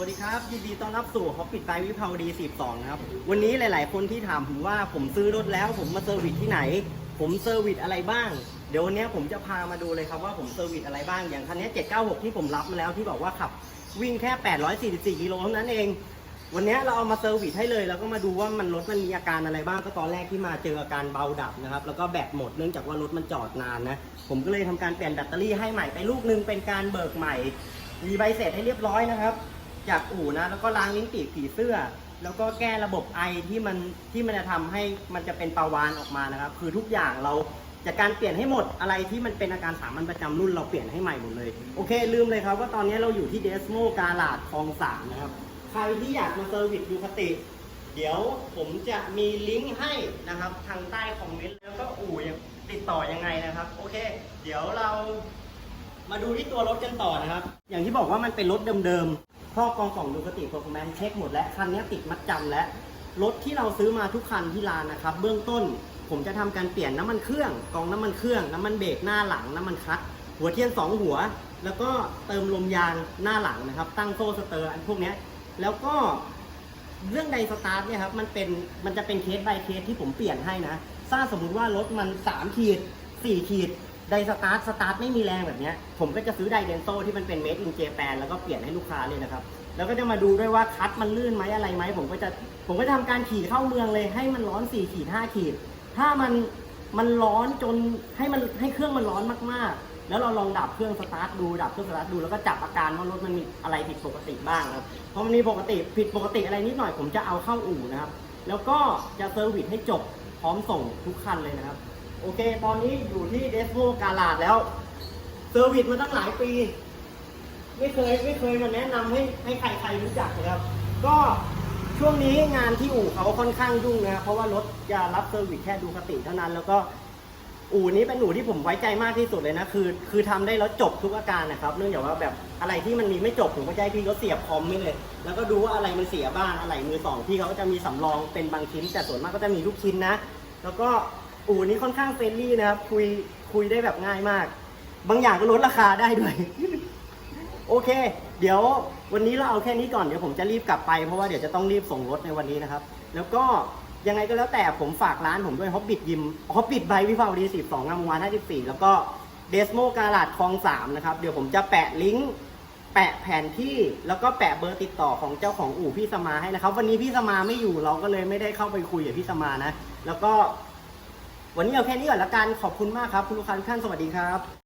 วัสดีครับ ยินดีต้อนรับสู่ฮอปปิดไบวิภาวดี 42 นะครับ วันนี้หลาย ๆ คนที่ถามผมว่าผมซื้อรถแล้ว ผมมาเซอร์วิสที่ไหน ผมเซอร์วิสอะไรบ้าง เดี๋ยววันนี้ผมจะพามาดูเลยครับว่าผมเซอร์วิสอะไรบ้าง อย่างคันนี้ 796 ที่ผมรับมาแล้วที่บอกว่าขับ วิ่งแค่ 844 กิโลเท่านั้นเอง วันนี้เราเอามาเซอร์วิสให้เลย แล้วก็มาดูว่ามันรถมันมีอาการอะไรบ้าง ก็ตอนแรกที่มาเจออาการเบาดับนะครับ แล้วก็แบตหมดเนื่องจากว่ารถมันจอดนานนะ ผมก็เลยทำการเปลี่ยนแบตเตอรี่ให้ใหม่ไปลูกหนึงเป็นการเบิกใหม่ มีใบเสร็จให้เรียบร้อยนะครับ จากอู่นะ แล้วก็ล้างลิ้นปีกผีเสื้อ แล้วก็แก้ระบบไอที่มันที่มันจะทำให้มันจะเป็นปลาวานออกมานะครับ คือทุกอย่างเราจากการเปลี่ยนให้หมดอะไรที่มันเป็นอาการสามัญประจำรุ่นเราเปลี่ยนให้ใหม่หมดเลย โอเค ลืมเลยครับว่าตอนนี้เราอยู่ที่เดสโมกาลาดคลองสามนะครับ ใครที่อยากมาเซอร์วิสดูคติ เดี๋ยวผมจะมีลิงก์ให้นะครับ ทางใต้คอมเมนต์แล้วก็อู่ยังติดต่อยังไงนะครับ โอเค เดี๋ยวเรา มาดูที่ตัวรถกันต่อนะครับ อย่างที่บอกว่ามันเป็นรถเดิมๆ ข้อกองกล่องดูคติโปรแกรมเช็คหมดแล้วคันนี้ติดมัดจำแล้วรถที่เราซื้อมาทุกคันที่ร้านนะครับ เบื้องต้นผมจะทำการเปลี่ยนน้ำมันเครื่องกองน้ำมันเครื่อง น้ำมันเบรกหน้าหลังน้ำมันคลัตหัวเทียนสองหัว แล้วก็เติมลมยางหน้าหลังนะครับ ตั้งโซ่สเตอร์อันพวกนี้แล้วก็เรื่องไดสตาร์ทเนี่ยครับมันเป็นมันจะเป็นเคส by เคสที่ผมเปลี่ยนให้นะถ้าสมมุติว่ารถมัน3ขีด4ขีด ไดสตาร์ทสตาร์ทไม่มีแรงแบบเนี้ยผมก็จะซื้อไดเดนโซที่มันเป็นเมดอินเจแปนแล้วก็เปลี่ยนให้ลูกค้าเลยนะครับ แล้วก็จะมาดูด้วยว่าคัทมันลื่นไหมอะไรไหมผมก็จะผมก็จะทำการขี่เข้าเมืองเลยให้มันร้อน4ขีด5ขีด ถ้ามันมันร้อนจนให้มันให้เครื่องมันร้อนมากๆ แล้วเราลองดับเครื่องสตาร์ทดูดับเครื่องสตาร์ทดูแล้วก็จับอาการว่ารถมันมีอะไรผิดปกติบ้างครับเพราะมันมีปกติผิดปกติอะไรนิดหน่อยผมจะเอาเข้าอู่นะครับ แล้วก็จะเซอร์วิสให้จบพร้อมส่งทุกคันเลยนะครับ โอเค ตอนนี้อยู่ที่เดสโ o กาลาดแล้ว เซอร์วิสมาตั้งหลายปี ไม่เคยไม่เคยมาแนะนำให้ให้ใครใครรู้จักนะครับ ก็ช่วงนี้งานที่อู่เขาค่อนข้างยุ่งนะ เพราะว่ารถจะรับเซอร์วิสแค่ดูคติเท่านั้น แล้วก็อู่นี้เป็นอู่ที่ผมไว้ใจมากที่สุดเลยนะ คือ คือทำได้แล้วจบทุกอาการนะครับ เนื่องจากว่าแบบอะไรที่มันมีไม่จบผมก็จะให้พี่เขาเสียบคอมไม่เลย แล้วก็ดูว่าอะไรมันเสียบ้างอะไรมือสองพี่เขาก็จะมีสำรองเป็นบางชิ้น แต่ส่วนมากก็จะมีลูกชิ้นนะ แล้วก็ อู่นี้ค่อนข้างเฟรนลี่นะครับ คุยคุยได้แบบง่ายมาก บางอย่างก็ลดราคาได้ด้วย โอเค เดี๋ยววันนี้เราเอาแค่นี้ก่อนเดี๋ยวผมจะรีบกลับไปเพราะว่าเดี๋ยวจะต้องรีบส่งรถในวันนี้นะครับ แล้วก็ยังไงก็แล้วแต่ผมฝากร้านผมด้วยฮอบบิทยิมฮอบบิทไบวิภาวดี12งามวงวาน54แล้วก็เดสโมกาลาดคลอง3นะครับ เดี๋ยวผมจะแปะลิงก์แปะแผนที่แล้วก็แปะเบอร์ติดต่อของเจ้าของอู่พี่สมาให้นะครับ วันนี้พี่สมาไม่อยู่เราก็เลยไม่ได้เข้าไปคุยกับพี่สมานะ แล้วก็ วันนี้เอาแค่นี้ก่อนละกันขอบคุณมากครับ คุณลูกค้าทุกท่านสวัสดีครับ